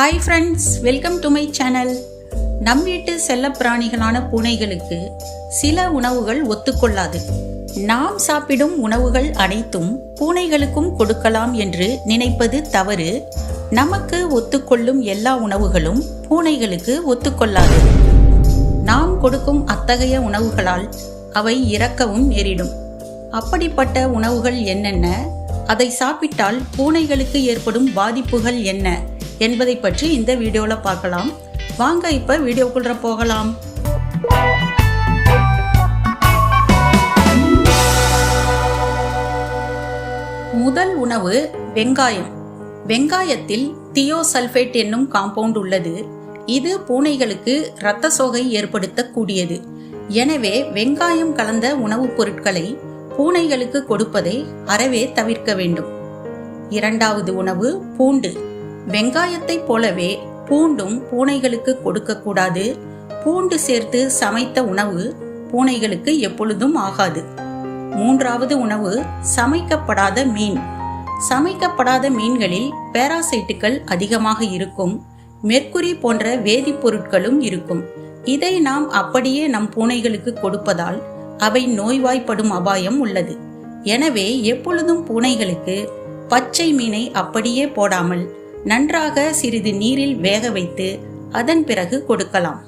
Hi friends welcome to my channel நம் வீட்டு செல்லப் பிராணிகளான பூனைகளுக்கு சில உணவுகள் ஒத்துக்கொள்ளாது. நாம் சாப்பிடும் உணவுகள் அனைத்தும் பூனைகளுக்கும் கொடுக்கலாம் என்று நினைப்பது தவறு. நமக்கு ஒத்துக்கொள்ளும் எல்லா உணவுகளும் பூனைகளுக்கு ஒத்துக்கொள்ளாது. நாம் கொடுக்கும் அத்தகைய உணவுகளால் அவை இறக்கவும் நேரிடும். அப்படிப்பட்ட உணவுகள் என்னென்ன? அதை சாப்பிட்டால் பூனைகளுக்கு ஏற்படும் பாதிப்புகள் என்ன? என்பதை பற்றி இந்த வீடியோவில் பார்க்கலாம். வாங்க இப்போ வீடியோக்குள்ள போகலாம். முதல் உணவு வெங்காயம். வெங்காயத்தில் தியோசல்ஃபேட் என்னும் காம்பவுண்ட் உள்ளது. இது பூனைகளுக்கு இரத்த சோகை ஏற்படுத்தக்கூடியது. எனவே வெங்காயம் கலந்த உணவுப் பொருட்களை பூனைகளுக்கு கொடுப்பதை அறவே தவிர்க்க வேண்டும். இரண்டாவது உணவு பூண்டு. வெங்காயத்தைப் போலவே பூண்டும் பூனைகளுக்கு கொடுக்கக்கூடாது பூண்டு சேர்த்து சமைத்த உணவு பூனைகளுக்கு எப்பொழுதும் ஆகாது. மூன்றாவது உணவு சமைக்கப்படாத மீன். சமைக்கப்படாத மீன்களில் பேராசைட்டுகள் அதிகமாக இருக்கும். மெர்க்குரி போன்ற வேதிப்பொருட்களும் இருக்கும். இதை நாம் அப்படியே நம் பூனைகளுக்கு கொடுப்பதால் அவை நோய்வாய்ப்படும் அபாயம் உள்ளது. எனவே எப்பொழுதும் பூனைகளுக்கு பச்சை மீனை அப்படியே போடாமல் நன்றாக சிறிது நீரில் வேக வைத்து அதன் பிறகு கொடுக்கலாம்.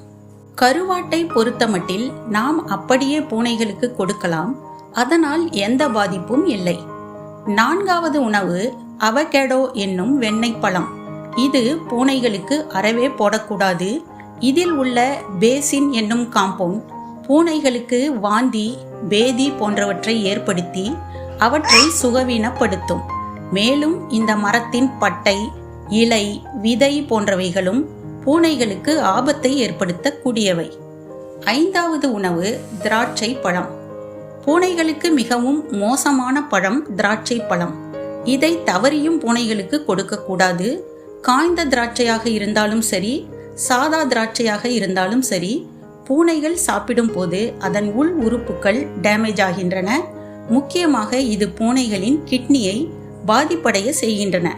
கருவாட்டை பொறுத்தமட்டில் நாம் அப்படியே பூனைகளுக்கு கொடுக்கலாம் அதனால் எந்த பாதிப்பும் இல்லை. நான்காவது உணவு அவகேடோ என்னும் வெண்ணெய் பழம். இது பூனைகளுக்கு அறவே போடக்கூடாது. இதில் உள்ள பேசின் என்னும் காம்பவுண்ட் பூனைகளுக்கு வாந்தி பேதி போன்றவற்றை ஏற்படுத்தி அவற்றை சுகவீனப்படுத்தும். மேலும் இந்த மரத்தின் பட்டை இலை விதை போன்றவைகளும் பூனைகளுக்கு ஆபத்தை ஏற்படுத்தக்கூடியவை. ஐந்தாவது உணவு திராட்சை பழம். பூனைகளுக்கு மிகவும் மோசமான பழம் திராட்சை பழம். இதை தவறியும் பூனைகளுக்கு கொடுக்கக்கூடாது. காய்ந்த திராட்சையாக இருந்தாலும் சரி சாதா திராட்சையாக இருந்தாலும் சரி பூனைகள் சாப்பிடும் போது அதன் உள் உறுப்புகள் டேமேஜ் ஆகின்றன. முக்கியமாக இது பூனைகளின் கிட்னியை பாதிப்படைய செய்கின்றன.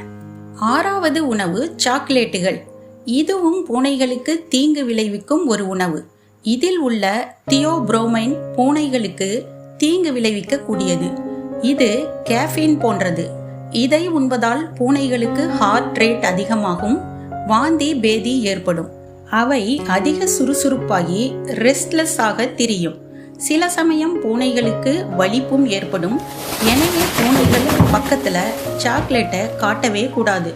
ஆறாவது உணவு சாக்லேட்டுகள். இதுவும் பூனைகளுக்கு தீங்கு விளைவிக்கும் ஒரு உணவு. இதில் உள்ள தியோப்ரோமைன் பூனைகளுக்கு தீங்கு விளைவிக்க கூடியது இது கேஃபீன் போன்றது. இதை உண்பதால் பூனைகளுக்கு ஹார்ட் ரேட் அதிகமாகும் வாந்தி பேதி ஏற்படும். அவை அதிக சுறுசுறுப்பாகி ரெஸ்ட்லெஸ் ஆக திரியும். சில சமயம் பூனைகளுக்கு வலிப்பும் ஏற்படும். எனவே பூனைகள் பக்கத்துல சாக்லேட்டை காட்டவே கூடாது.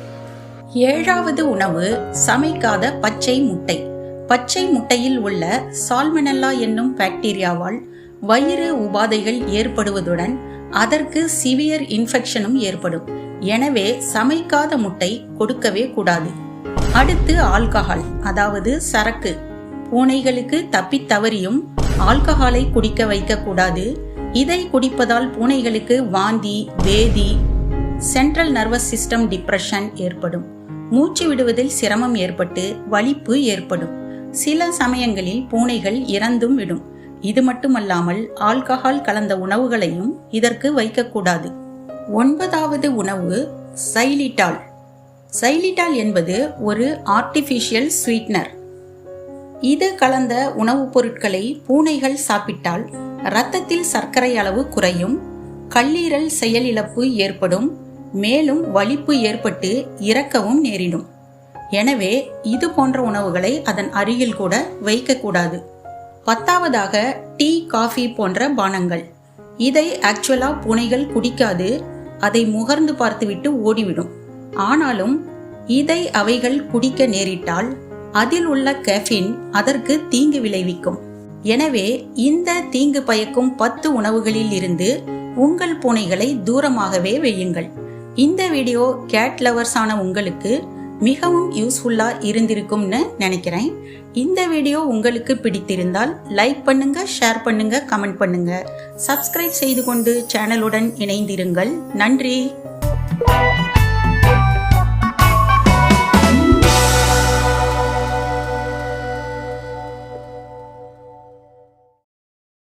ஏழாவது உணவு சமைக்காத பச்சை முட்டை. பச்சை முட்டையில் உள்ள சால்மெனல்லா என்னும் பாக்டீரியாவால் வயிறு உபாதைகள் ஏற்படுவதுடன் அதற்கு சிவியர் இன்ஃபெக்ஷனும் ஏற்படும். எனவே சமைக்காத முட்டை கொடுக்கவே கூடாது. அடுத்து ஆல்கஹால் அதாவது சரக்கு. பூனைகளுக்கு தப்பித் தவறியும் ஆல்கஹாலை குடிக்க வைக்கக்கூடாது இதை குடிப்பதால் பூனைகளுக்கு வாந்தி வேதி சென்ட்ரல் நர்வஸ் சிஸ்டம் டிப்ரெஷன் ஏற்படும். மூச்சு விடுவதில் சிரமம் ஏற்பட்டு வலிப்பு ஏற்படும். சில சமயங்களில் பூனைகள் இறந்தும் விடும். இது மட்டுமல்லாமல் ஆல்கஹால் கலந்த உணவுகளையும் இதற்கு வைக்கக்கூடாது ஒன்பதாவது உணவு சைலிட்டால். சைலிட்டால் என்பது ஒரு ஆர்டிஃபிஷியல் ஸ்வீட்னர் இது கலந்த உணவுப் பொருட்களை பூனைகள் சாப்பிட்டால் இரத்தத்தில் சர்க்கரை அளவு குறையும் கல்லீரல் செயலிழப்பு ஏற்படும் மேலும் வலிப்பு ஏற்பட்டு இறக்கவும் நேரிடும். எனவே இது போன்ற உணவுகளை அதன் அருகில் கூட வைக்கக்கூடாது பத்தாவதாக டீ காஃபி போன்ற பானங்கள். இதை ஆக்சுவலா பூனைகள் குடிக்காது அதை முகர்ந்து பார்த்துவிட்டு ஓடிவிடும். ஆனாலும் இதை அவைகள் குடிக்க நேரிட்டால் அதில் உள்ள கெஃபின் அதற்கு தீங்கு விளைவிக்கும். எனவே இந்த தீங்கு பயக்கும் பத்து உணவுகளில் இருந்து உங்கள் பூனைகளை தூரமாகவே வையுங்கள் இந்த வீடியோ கேட் லவர்ஸான உங்களுக்கு மிகவும் யூஸ்ஃபுல்லாக இருந்திருக்கும்னு நினைக்கிறேன். இந்த வீடியோ உங்களுக்கு பிடித்திருந்தால் லைக் பண்ணுங்க ஷேர் பண்ணுங்க கமெண்ட் பண்ணுங்க. சப்ஸ்கிரைப் செய்து கொண்டு சேனலுடன் இணைந்திருங்கள். நன்றி.